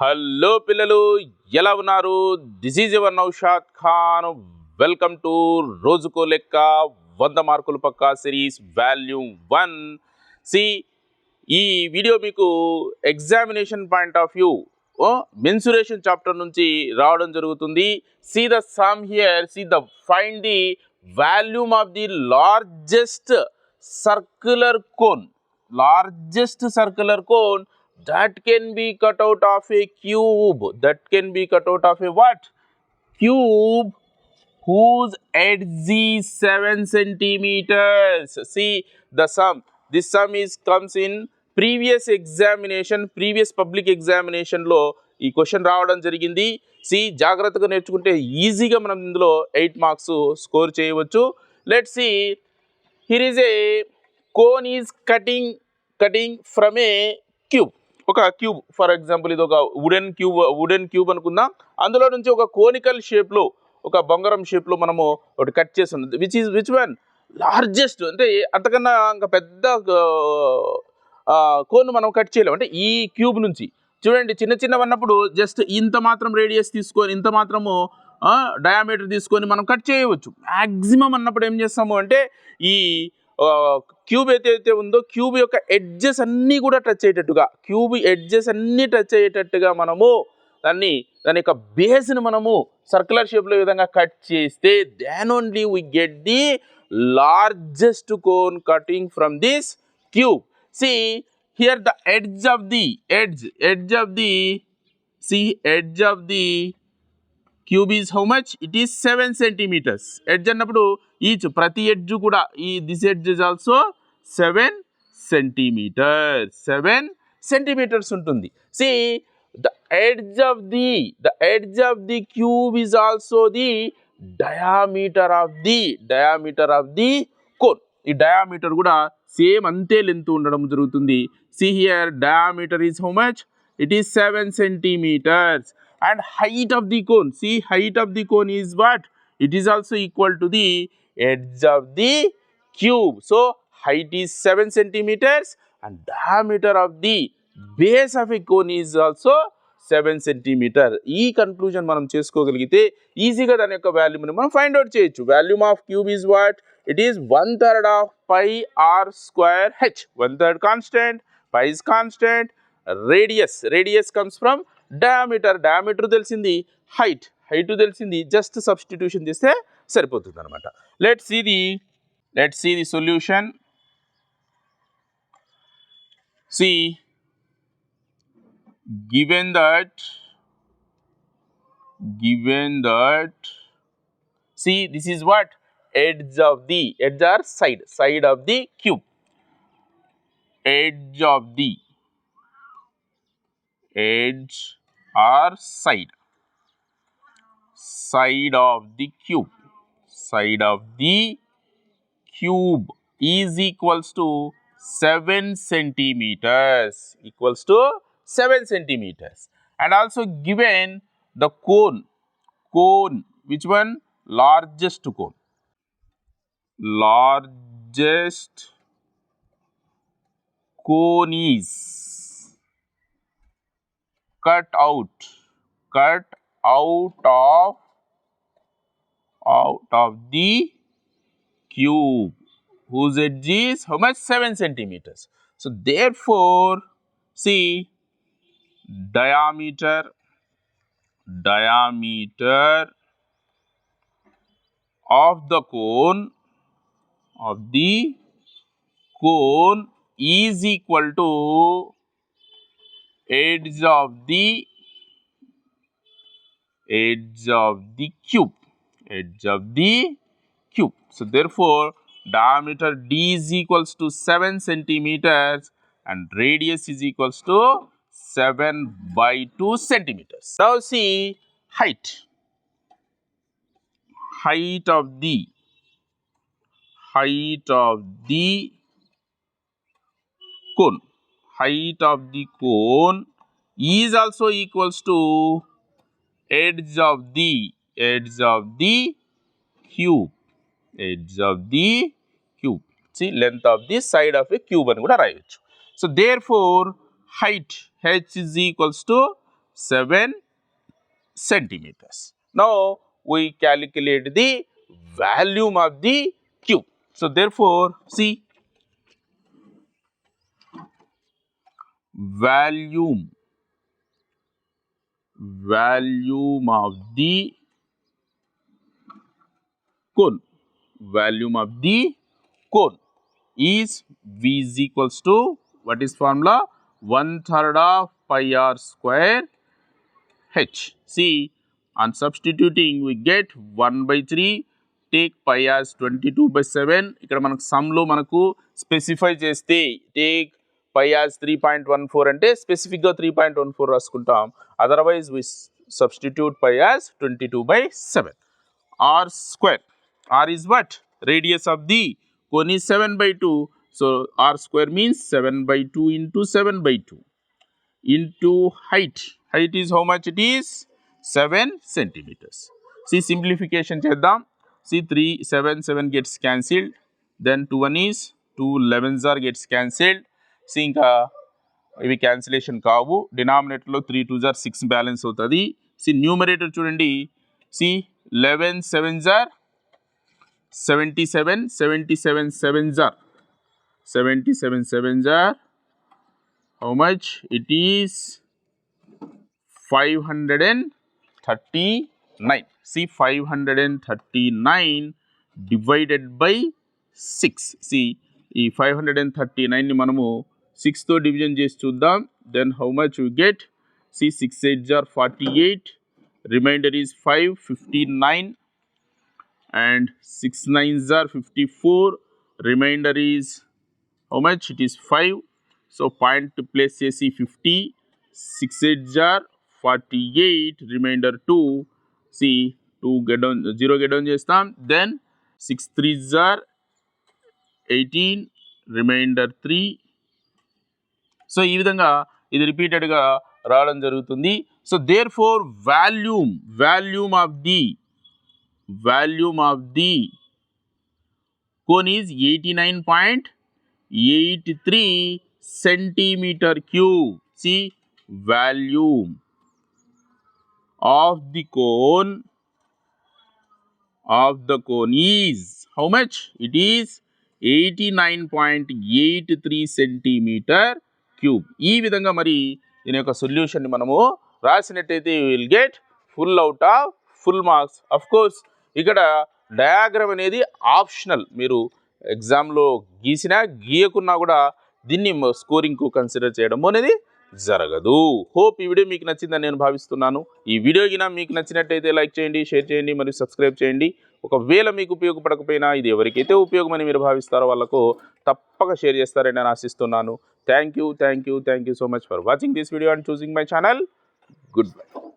Hello పిల్లలు ఎలా ఉన్నారు? This is your Naushad Khan welcome to రోజుకో లెక్క వంద మార్కులు పక్క సిరీస్ వాల్యూమ్ వన్. సి ఈ వీడియో మీకు examination point of view mensuration chapter నుంచి రావడం జరుగుతుంది. See the sum here see the find the volume of the largest circular cone largest circular cone that can be cut out of a cube that can be cut out of a what cube whose edge is 7 centimeters see the sum this sum is comes in previous examination previous public examination లో ఈ question రావడం జరిగింది see జాగ్రత్తగా నేర్చుకుంటే ఈజీగా మనం ఇందులో eight marks score చేయవచ్చు let see here is a cone is cutting cutting from a cube ఒక క్యూబ్ ఫర్ ఎగ్జాంపుల్ ఇది ఒక వుడెన్ క్యూబ్ వుడెన్ క్యూబ్ అనుకుందాం. అందులో నుంచి ఒక కోనికల్ షేప్లో ఒక బొంగరం షేప్లో మనము ఒకటి కట్ చేస్తుంది which is which one largest అంటే అంతకన్నా ఇంకా పెద్ద కోన్ మనం కట్ చేయలేము అంటే ఈ క్యూబ్ నుంచి. చూడండి చిన్న చిన్నవి అన్నప్పుడు జస్ట్ ఇంత మాత్రం రేడియస్ తీసుకొని ఇంత మాత్రము డయామీటర్ తీసుకొని మనం కట్ చేయవచ్చు. మ్యాక్సిమం అన్నప్పుడు ఏం చేస్తాము అంటే ఈ క్యూబ్ అయితే ఉందో క్యూబ్ యొక్క ఎడ్జెస్ అన్నీ కూడా టచ్ అయ్యేటట్టుగా క్యూబ్ ఎడ్జెస్ అన్నీ టచ్ అయ్యేటట్టుగా మనము దాన్ని దాని యొక్క బేస్ని మనము సర్క్యులర్ షేప్లో విధంగా కట్ చేస్తే then only we get the largest cone cutting from this cube see here the edge of the edge edge of the see edge of the cube is how much it is seven centimetres edge అన్నప్పుడు each ప్రతి edge కూడా ఈ this edge is also seven centimetres seven centimetres ఉంటుంది. See the edge of the the edge of the cube is also the diameter of the diameter of the cone ఈ diameter కూడా same అంతే length ఉండడం జరుగుతుంది. See here diameter is how much it is seven centimetres and height of the cone see height of the cone is what it is also equal to the edge of the cube so height is 7 centimeters and diameter of the base of a cone is also 7 centimetre ఈ conclusion మనం చేసుకోగలిగితే ఈజీగా దాని యొక్క వాల్యూమ్ని మనం find out చేయొచ్చు volume of cube is what it is one third of pi r square h one third constant pi is constant radius radius comes from diameter diameter తెలిసింది height height తెలిసింది just substitution చేస్తే సరిపోతుంది అనమాట let see the let see the solution see given that given that see this is what edge of the edge or side side of the cube edge of the edge or side? Side of the cube. Side of the cube is equals to 7 centimeters. Equals to 7 centimeters. And also given the cone. Cone which one? Largest cone. Largest cone is cut out. Cut out of out of the cube. Whose edge is? How much? 7 centimeters. So therefore see diameter diameter of the cone of the cone is equal to edge of the edge of the cube. Edge of the cube. So therefore diameter d is equals to 7 centimeters and radius is equals to 7 by 2 centimeters. Now see height. Height of the height of the cone height of the cone is also equals to edge of the edge of the cube edge of the cube. See length of this side of a cube and kuda right so therefore height h is equals to 7 centimeters. Now we calculate the volume of the cube. So therefore see volume volume of the cone volume of the cone is v is equals to what is formula 1 third of pi r square h see on substituting we get 1 by 3 take pi as twenty two by seven ఇక్కడ మనకు సమ్లో మనకు specify చేస్తే take pi as three point one four అంటే స్పెసిఫిక్గా three point one four రాసుకుంటాం otherwise we substitute pi as twenty two by seven r square r is what radius of the cone is 7 by 2 so r square means 7 by 2 into 7 by 2 into height height is how much it is 7 centimeters see simplification చేద్దాం see 3 7 7 gets cancelled then 2 1 is 2 11s are gets cancelled see ఇంకా ఇవి cancellation కావు. డినామినేటర్లో three two are six balance అవుతుంది. See numerator చూడండి. See eleven seven are seventy seven seventy seven seven are seventy seven seven are how much it is five hundred and thirty nine see five hundred and thirty nine divided by six see ఈ five hundred and thirty నైన్ని మనము Six two division to chuddam then how much you get? See 6 8 are 48 remainder is 5 59 and 6 9 are 54 remainder is how much? It is 5 so point to place AC 50 6 8 are 48 remainder 2 see 2 get down 0 get down. Chestam then 6 3 are 18 remainder 3 so ఈ విధంగా ఇది రిపీటెడ్గా రావడం జరుగుతుంది. So therefore volume volume of the volume of the cone is eighty nine point eight three centimetre cube see volume of the cone of the cone is how much it is eighty nine point eight three centimetre cube. ఈ విధంగా మరి దీని యొక్క సొల్యూషన్ని మనము రాసినట్టయితే will get full out of full marks of course ఇక్కడ diagram అనేది optional మీరు ఎగ్జామ్లో గీసినా గీయకున్నా కూడా దీన్ని స్కోరింగ్కు కన్సిడర్ చేయడం అనేది జరగదు. హోప్ ఈ వీడియో మీకు నచ్చిందని నేను భావిస్తున్నాను. ఈ వీడియో గిన మీకు నచ్చినట్టయితే లైక్ చేయండి షేర్ చేయండి మరియు సబ్స్క్రైబ్ చేయండి. ఒకవేళ మీకు ఉపయోగపడకపోయినా ఇది ఎవరికైతే ఉపయోగమని మీరు భావిస్తారో వాళ్ళకు తప్పక షేర్ చేస్తారని నేను ఆశిస్తున్నాను. Thank you, thank you, thank you so much for watching this video and choosing my channel. Goodbye.